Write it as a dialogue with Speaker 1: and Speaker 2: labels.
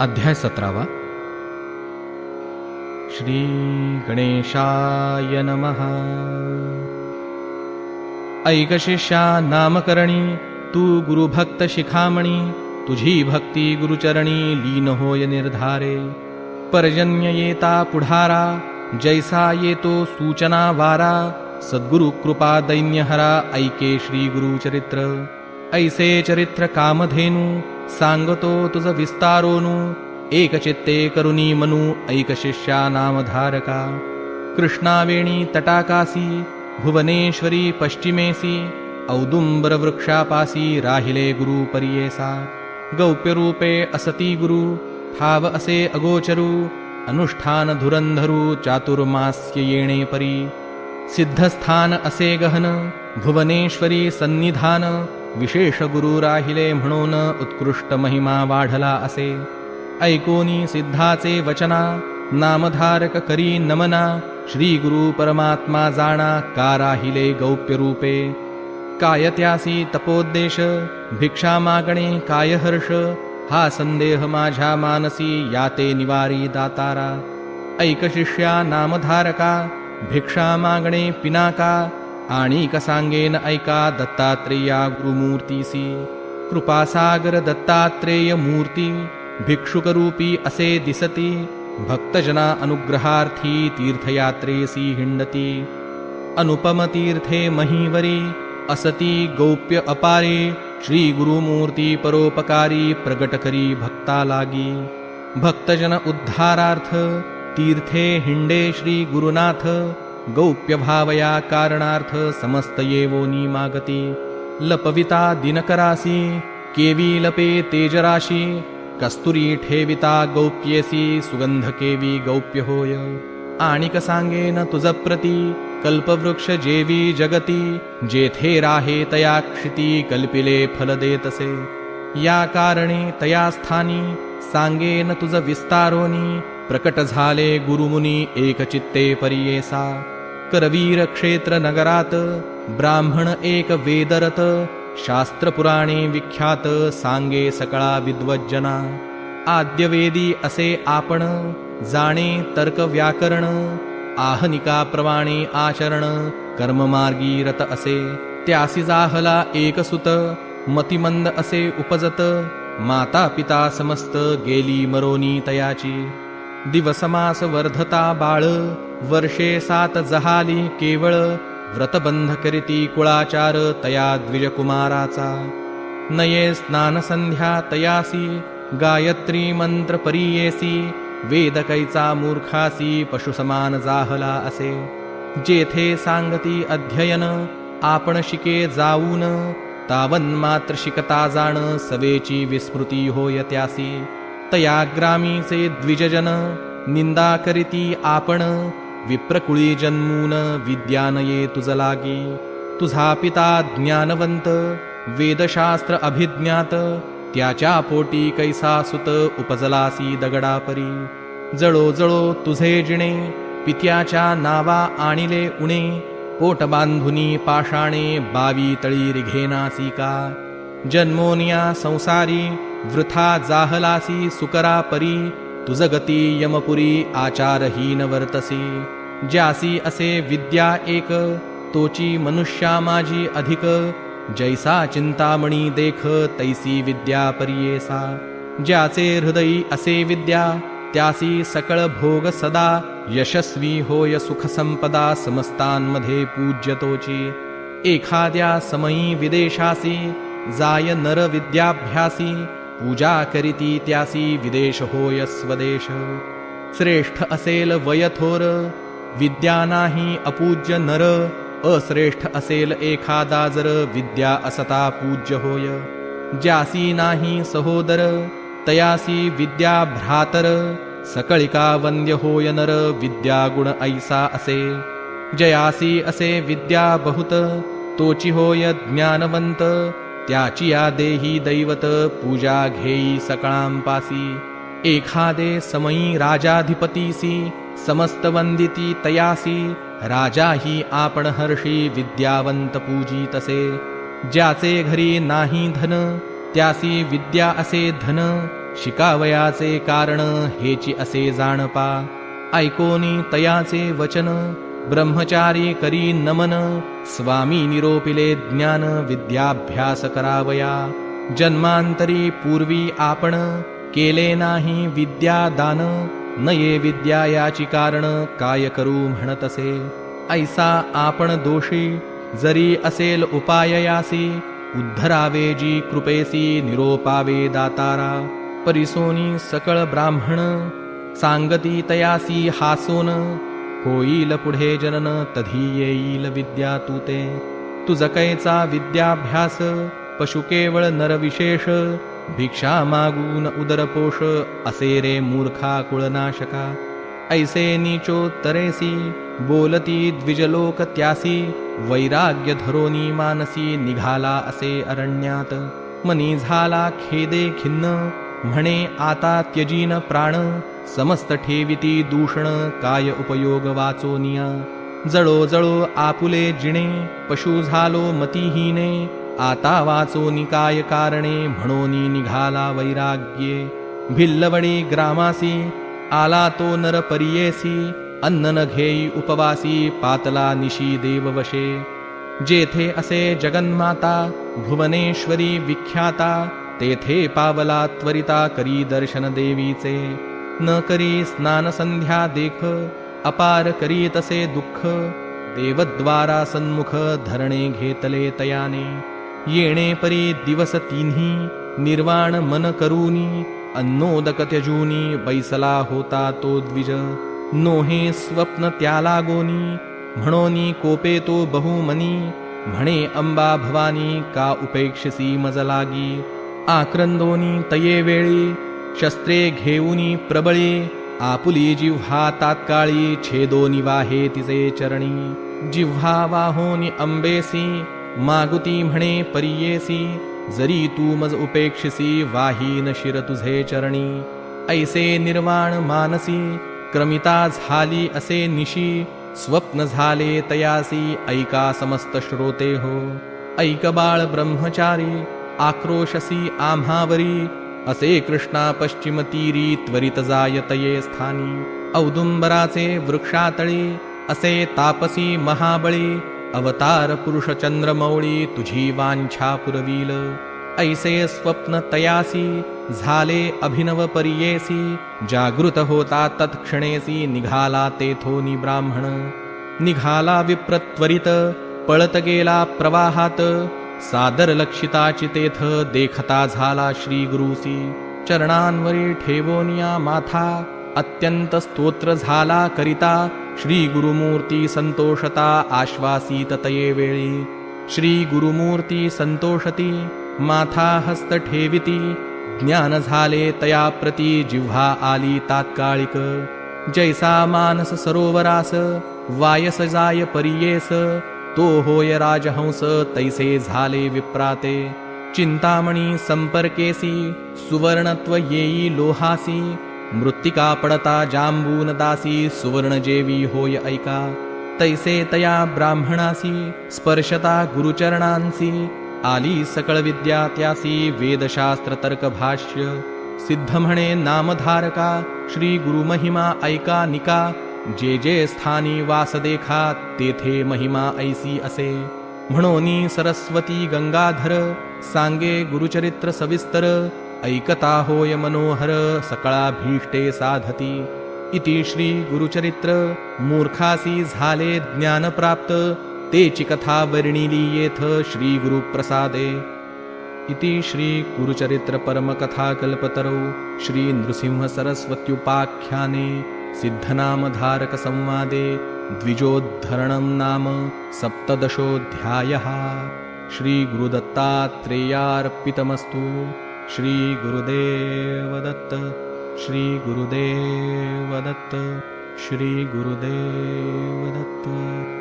Speaker 1: अध्याय सतरावा। श्री गणेशाय नमः। ऐक शिष्या नामकरणी तू गुरुभक्त शिखामणी तुझी भक्ती गुरुचरणी लीन होय निर्धारे। पर्जन्य येता पुढारा जैसा येतो सूचना वारा सद्गुरु कृपा दैन्यहरा ऐके श्री गुरुचरित्र ऐसे चरित्र कामधेनु सांगतो तुझ विस्तारोनु एक चित्ते करुणी मनू ऐक शिष्या नामधारका। कृष्णावेणी तटाकासी भुवनेश्वरी पश्चिमेसी औदुंबर वृक्षापासी राहिले गुरु परियेसा। गौप्यरूपे असती गुरु ठाव असे अगोचरू अनुष्ठान धुरंधरू चातुर्मास्य येणे परी। सिद्धस्थान असे गहन भुवनेश्वरी सन्निधान विशेष गुरु राहिले म्हणून उत्कृष्ट महिमा वाढला असे. ऐकोनी सिद्धाचे वचना नामधारक करी नमना श्री गुरु परमात्मा जाणा का राहिले गौप्य रूपे काय त्यासी तपोद्देश भिक्षा मागणे काय हर्ष हा संदेह माझ्या मानसी याते निवारी दातारा. ऐक शिष्या नामधारका भिक्षा मागणे पिनाका आणि सांगेन ऐका दत्तात्रेया गुरुमूर्तीसी. कृपासागर दत्तात्रेय मूर्ती भिक्षुकरूपी असे दिसती भक्तजना अनुग्रहार्थी तीर्थयात्रेसी हिंडती. अनुपमतीर्थे महीवरी असती गौप्य अपारे श्री गुरुमूर्ती परोपकारी प्रगटकरी भक्ता लागी. भक्तजन उद्धारार्थ तीर्थे हिंडे श्री गुरुनाथ गौप्यभावया कारणार्थ समस्त येवोनी मागती लपविता दिनकरासी केवी लपे तेजराशी कस्तुरी ठेविता गौप्येसी सुगंध केवी गौप्य होय आणिक सांगेन तुझ प्रती कल्पवृक्ष जेवी जगती जेथे राहे तया क्षिती कल्पिले फल देतसे या कारणे तया स्थानी सांगेन तुझ विस्तारोनी प्रकट झाले गुरुमुनी एकचित्ते परियेसा। करवीर क्षेत्र नगरात ब्राह्मण एक वेदरत शास्त्र पुराणे विख्यात सांगे सकळा विद्वज्जना। आद्यवेदी असे आपण जाणे तर्क व्याकरण आहनिका प्रमाणे आचरण कर्ममार्गी रत असे। त्यासी जाहला एकसुत मतिमंद असे उपजत माता पिता समस्त गेली मरोनी तयाची। दिवसमास वर्धता बाळ वर्षे सात जहाली केवळ व्रतबंध करीती कुळाचार तया द्विजकुमाराचा. नये स्नान संध्या तयासी गायत्री मंत्र परीयेसी वेदकैचा मूर्खासी पशुसमान जाहला असे. जेथे सांगती अध्ययन आपण शिके जाऊन तावन मात्र शिकता जाण सवेची विस्मृती होय त्यासी. तयाग्रामीचे द्विजजन निंदा करीती आपण विप्रकुळी जन्मून विद्यानये तुझ लागी तुझा पिता ज्ञानवंत वेदशास्त्र अभिज्ञात त्याच्या पोटी कैसा सुत उपजलासी दगडापरी। जळो जळो तुझे जिणे पित्याच्या नावा आणिले उणे पोट बांधुनी पाषाणे बावी तळी रिघेनासी का। जन्मोनिया संसारी वृथा जाहलासी सुकरा परी तुझ गती यमपुरी आचारहीन वर्तसी। ज्यासी असे विद्या एक तोची मनुष्या माझी अधिक। जैसा चिंतामणी देख तैसी विद्या परियेसा। ज्याचे हृदयी असे विद्या त्यासी सकळ भोग सदा। यशस्वी होय सुख संपदा समस्तांमध्ये पूज्यतोची एखाद्या समयी विदेशासी जाय नर विद्याभ्यासी। पूजा करीती त्यासी विदेश होय स्वदेश। श्रेष्ठ असेल वयथोर विद्या नाही अपूज्य नर अश्रेष्ठ असेल एखादा जर विद्या असता पूज्य होय। ज्यासी नाही सहोदर तयासी विद्या भ्रातर सकळिका वंद्य होय नर विद्या गुण ऐसा असे। जयासी असे विद्या बहुत तोची होय ज्ञानवंत त्याची या देही दैवत पूजा घेई सकळांपासी एखादे समयी राजाधिपतीसी समस्त वंदिती तयासी राजा ही आपण हर्षी विद्यावंत पूजितसे ज्याचे घरी नाही धन त्यासी विद्या असे धन शिकावयाचे कारण हेची असे जाणपा। ऐकोनी तयाचे वचन ब्रह्मचारी करी नमन स्वामी निरोपिले ज्ञान विद्याभ्यास करावया. जन्मांतरी पूर्वी आपण केले नाही विद्यादान नये विद्या याची कारण काय करू म्हणतसे. ऐसा आपण दोषी जरी असेल उपाय यासी उद्धरावे जी कृपेसी निरोपावे दातारा. परिसोनी सकळ ब्राह्मण सांगती तयासी हासोन होईल पुढे जनन तधी येईल विद्या तू ते. तुझ कैचा विद्याभ्यास पशु केवळ नरविशेष. भिक्षा मागून उदरपोष असे रे मूर्खा कुळनाशका. ऐसे नीचोत्तरेसी बोलती द्विजलोक त्यासी. वैराग्य धरोनी मानसी निघाला असे अरण्यात. मनी झाला खेदे खिन्न म्हणे आता त्यजीन प्राण. दूषण काय उपयोग वाचोनिया जळो जळो आपुले जिणे पशु झालो मतिहीने आता वाचो निकाय कारणे म्हणोनी निघाला वैराग्ये। भिल्लवडी ग्रामासी आला तो नर परियेसी अन्न न घेई उपवासी पातला निशी देववशे जेथे असे जगन्माता भुवनेश्वरी विख्याता तेथे पावला त्वरिता करी दर्शन देवीचे न करी स्नान संध्या देख अपार करी तसे दुःख देवद्वारा सन्मुख धरणे घेतले तयाने. येणे परी दिवस तिन्ही निर्वाण मन करूनी अन्नोदक त्यजूनी बैसला होता तो द्विज. नोहे स्वप्न त्याला गोनी म्हणोनी कोपे तो बहुमनी म्हणे अंबा भवानी का उपेक्षसी मजलागी आक्रंदोनी तये वेळी शस्त्रे घेऊनी प्रबळी आपुली जिव्हा तात्काळी छेदोनी वाहे तिचे चरणी। जिव्हा वाहोनी अंबेसी मागुती म्हणे परियेसी जरी तू मज उपेक्षसी वाहीन शिर तुझे चरणी। ऐसे निर्वाण मानसी क्रमिता झाली असे निशी स्वप्न झाले तयासी ऐका समस्त श्रोते हो। ऐक बाळ ब्रह्मचारी आक्रोशसी आम्हावरी असे कृष्णा पश्चिम तीरी त्वरित जायतये स्थानी औदुंबराचे वृक्षातळी असे तापसी महाबळी अवतार पुरुष चंद्रमौळी तुझी वांछा पुरवील ऐसे स्वप्न तयासी झाले अभिनव परियेसी जागृत होता तत्क्षणेसी निघाला तेथोनी ब्राह्मण निघाला विप्रत्वरित पळत गेला प्रवाहात सादर लक्षिताची तेथ देखता झाला श्री गुरुसी चरणांवरी ठेवोनिया माथा. अत्यंत स्तोत्र झाला करिता. श्री गुरुमूर्ती संतोषता आश्वासी तये वेळी. श्री गुरुमूर्ती संतोषती माथा हस्त ठेविती. ज्ञान झाले तया प्रती जिव्हा आली तात्कालिक जैसा मानस सरोवरास वायस जाय परियेस. तो होय राजहंस तैसे झाले विप्राते। चिंतामणी संपर्केसी सुवर्णत्व येई लोहासी। मृत्तिका पडता जांबून दासी सुवर्ण जेवी होय ऐका। तैसे तया ब्राह्मणासी स्पर्शता गुरुचरणांसी। आली सकळ विद्या त्यासी वेदशास्त्र तर्क भाष्य। सिद्ध म्हणे नामधारका श्री गुरुमहिमा ऐका निका। जे जे स्थानी वास देखा तेथे महिमा ऐसी असे. म्हणोनी सरस्वती गंगाधर सांगे गुरुचरित्र सविस्तर ऐकता होय मनोहर सकळा भीष्टे साधती. इति श्री गुरुचरित्र मूर्खासी झाले ज्ञान प्राप्त तेची कथा वर्णिली येथ श्री गुरुप्रसादे. इति श्री गुरुचरित्र परमकथाकल्पतरौ श्री नृसिंह सरस्वत्युपाख्याने सिद्धनामधारक संवादे द्विजोद्धरणं नाम सप्तदशोऽध्यायः। श्रीगुरुदत्तात्रेयार्पितमस्तु। श्रीगुरुदेवदत्त। श्रीगुरुदेवदत्त। श्रीगुरुदेवदत्त